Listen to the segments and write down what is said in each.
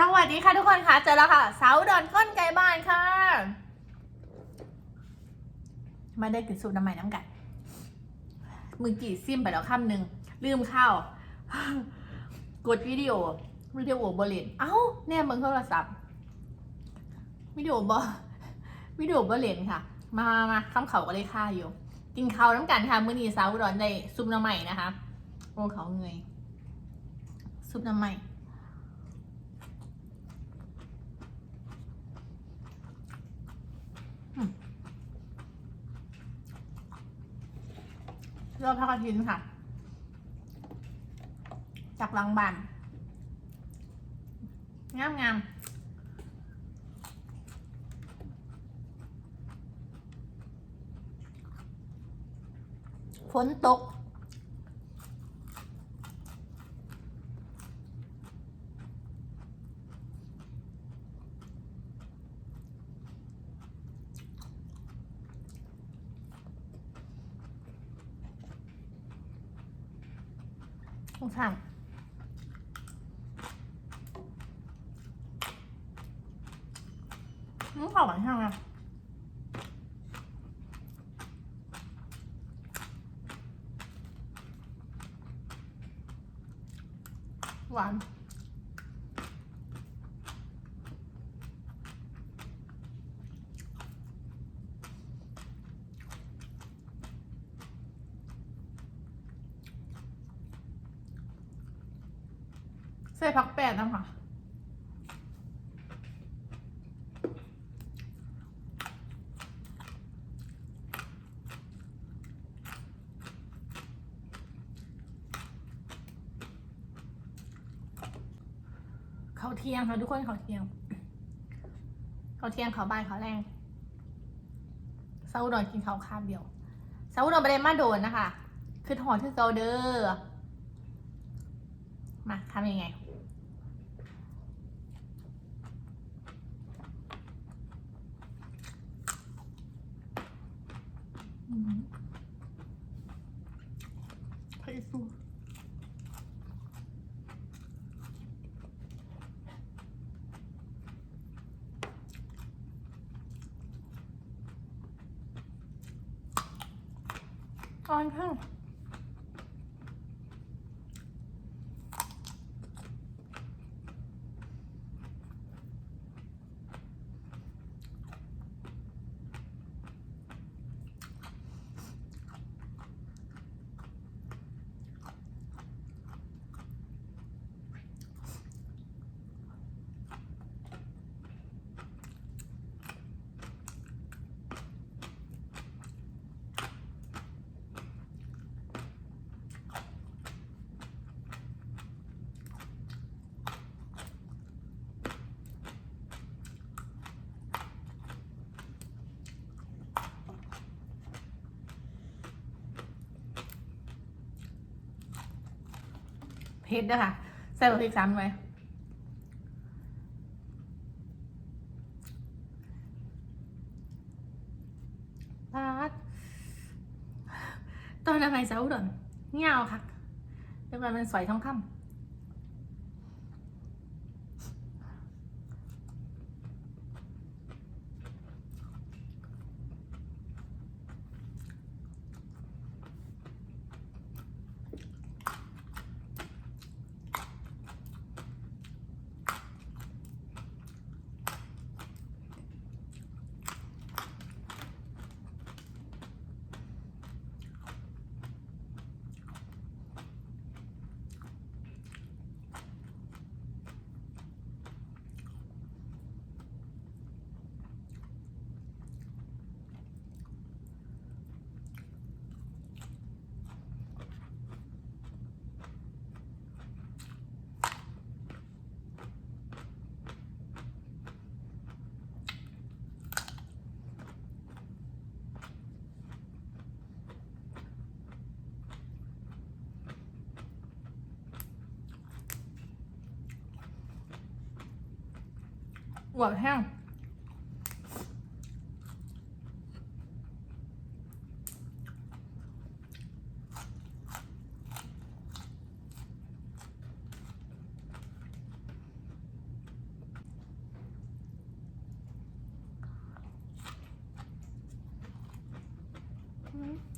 สวัสดีค่ะทุกคนค่ะเจอแล้วค่ะสาวดอนก้นไก่บ้านค่ะมาได้กินซุปน้ำใหม่น้ำกันมือกี่ซิมไปแล้วคำหนึ่งลืมข้าวกดวิดีโอวิดีโอบอลเลนเอ้าแน่มึงโทรศัพท์วิดีโอบอวิดีโอบอลเลนค่ะ มามามาคำเขาก็เลยค่าอยู่ กินข้าวน้ำกันค่ะมื้อนี้สาวดอนได้ซุปน้ำใหม่นะคะโอ้เขาเงยซุปน้ำใหม่ เลือกพักกระทินค่ะ จากลังบันงามงามฝนตก สงสารน้ำเปล่าหวานช่างอะหวาน ใส่ผักแป้งน้ำค่ะเขาเที่ยงค่ะทุกคนเขาเที่ยงเขาเที่ยงเขาบ่ายเขาแรงเซาอุดอนกินเขาคาบเดียวเซาอุดอนไปได้มาโดนนะคะ คือถอดที่เกาเดอร์มาทำยังไง อืมไข่สูอ่อนเพิ่ง เผ็ดด้วยค่ะใส่บะพริกซ้ำไว้ปาดตอนอะไรเจ้าอุดอนเงาค่ะเดี๋ยวมันเป็นสอยทองคำห ngọt heo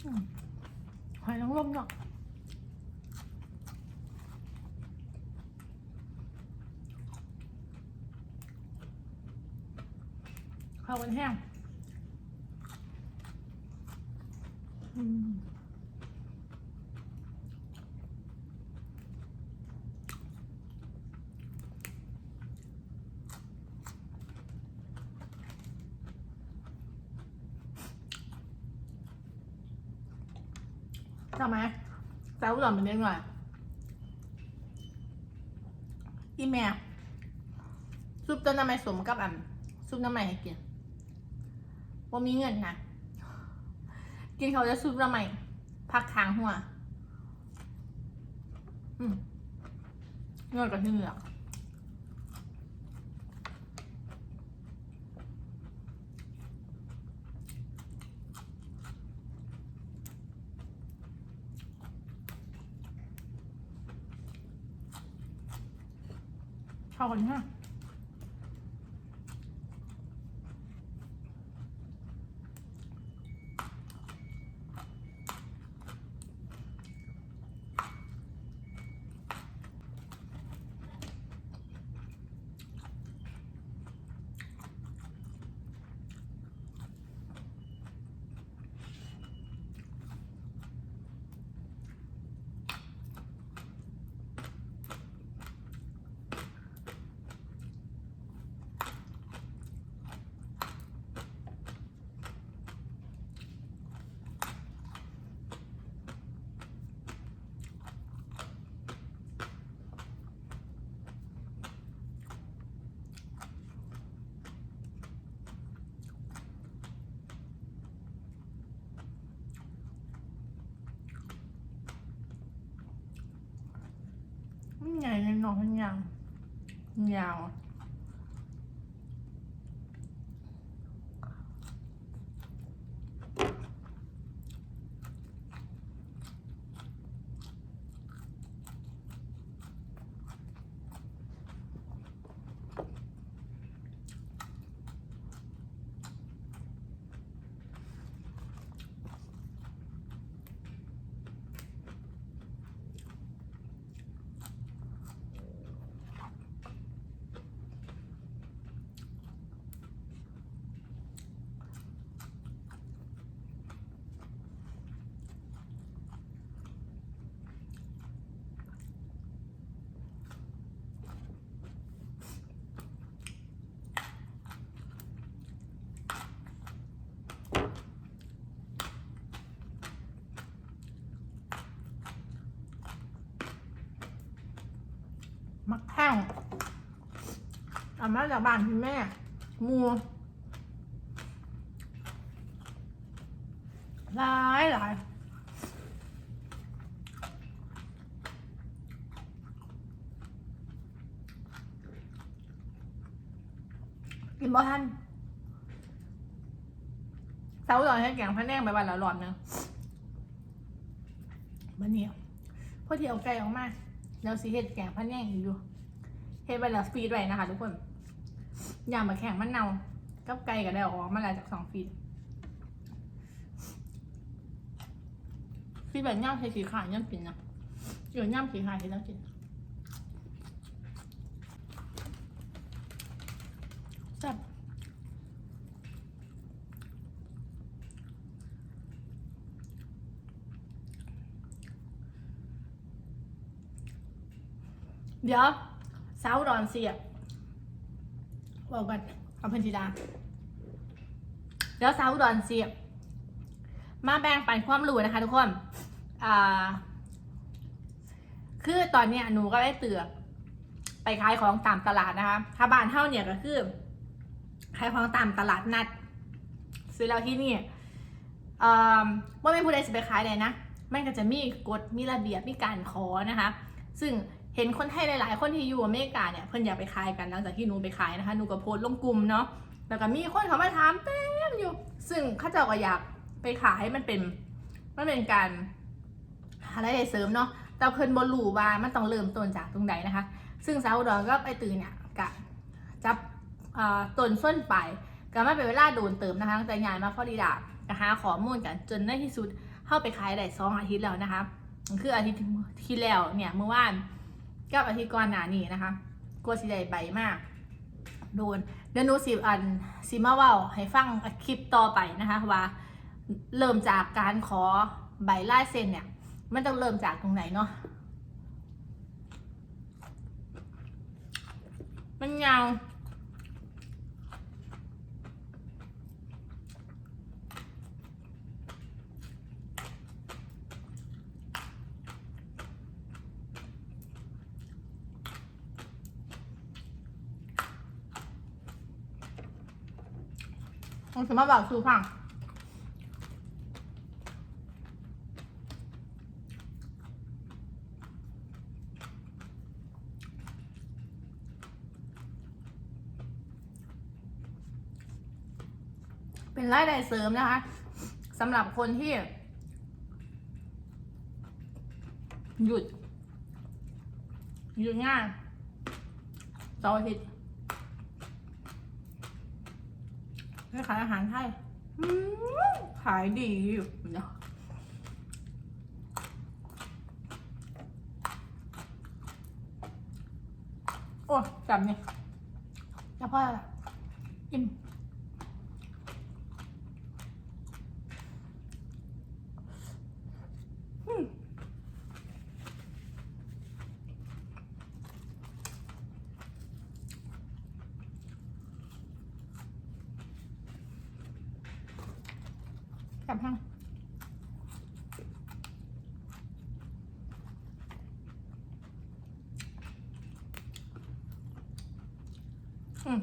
ừ. Hoài nắng lông nhở นแห้งทำไมแซวหล่อนมันเด้งหน่อยอีแม่ซุปต้นน้ำไม้สมกับอันซุปน้ำไม้ให้กิน ว่ามีเงินนะกินเขาจะซุปน้ำไม้พักทางหัว อืมเงินกับที่เหลือเข้ากันฮะมัน ใหญ่เลยหนอนมันยาวยาวมักแห้ง อามาจากบ้านคุณแม่มูหลายหลายกินบ่ทันเสาหล่อนให้แกงพะแนงไปวันละหลอดนึงมันเนี่ยพอเที่ยวไก่ออกมาแล้วสิเฮ็ดแกงพะแนงอยู่เฮ็ดไปล้วฟีดไว้นะคะทุกคน ย่ามาแข่งมันเนากับไก่ก็ได้ออกมาแล้วจากสองฟีดฟีดแบบย่ำใส่สีขาวย่ำกินนะเดี๋ยวย่ำสีขาวให้เรากินแซ่บเดี๋ยวสาวดอนเสียบ บอกกันเอาพันธิดาเดี๋ยวสาวดอนเสียมาแบ่งปันความรู้นะคะทุกคน อ่า คือตอนเนี้ยหนูก็ได้เตือกไปขายของตามตลาดนะคะถ้าบ้านเท่าเนี่ยก็คือขายของตามตลาดนัด ซื้อแล้วที่นี่ว่าไม่ผู้ใดจะไปขายเลยนะมันก็จะมีกฎมีระเบียบมีการขอนะคะ ซึ่ง เห็นคนไทยหลาย ๆ คนที่อยู่อเมริกาเนี่ยเพิ่นอยากไปขายกันหลังจากที่หนูไปขายนะคะหนูก็โพสต์ลงกลุ่มเนาะแล้วก็มีคนเขามาถามเต็มอยู่ ซึ่งเข้าเจ้าก็อยากไปขายให้มันเป็นมันเป็นการหารายได้เสริมเนาะแต่เพิ่นบ่รู้ว่ามันต้องเริ่มต้นจากตรงไหนนะคะ ซึ่งสาวอุดรก็ไปตื่นเนี่ยกะจับต้นส้นไปก็มาเป็นเวลาโดนเติมนะคะตั้งแต่ยายมาฟอริดาก็หาข้อมูลกันจนในที่สุดเข้าไปขายได้สองอาทิตย์แล้วนะคะ คืออาทิตย์ที่แล้วเนี่ยเมื่อวาน กับอาทิตย์ก่อนหน้านี้นะคะกลัวสิได้ใบมาก โดนเดี๋ยวนูสิอันสิมาว่าให้ฟังคลิปต่อไปนะคะว่า เริ่มจากการขอใบลายเซ็นเนี่ย มันต้องเริ่มจากตรงไหนเนาะมันยาว มันสามารถบอกสูฟังเป็นรายได้เสริมนะคะสำหรับคนที่ หยุด หยุดงานเสาร์อาทิตย์ ไปขายอาหารไทยขายดีอยู่เนาะโอ้จับเนี่ยแล้วพ่ออิ่มก ลับห้างอืม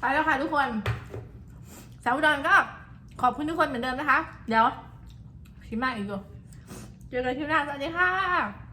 ไปแล้วค่ะทุกคนสาวอุดรก็ขอบคุณทุกคนเหมือนเดิมนะคะ เดี๋ยวชิมมาอีกดูเจอกันที่หน้าสวัสดีค่ะ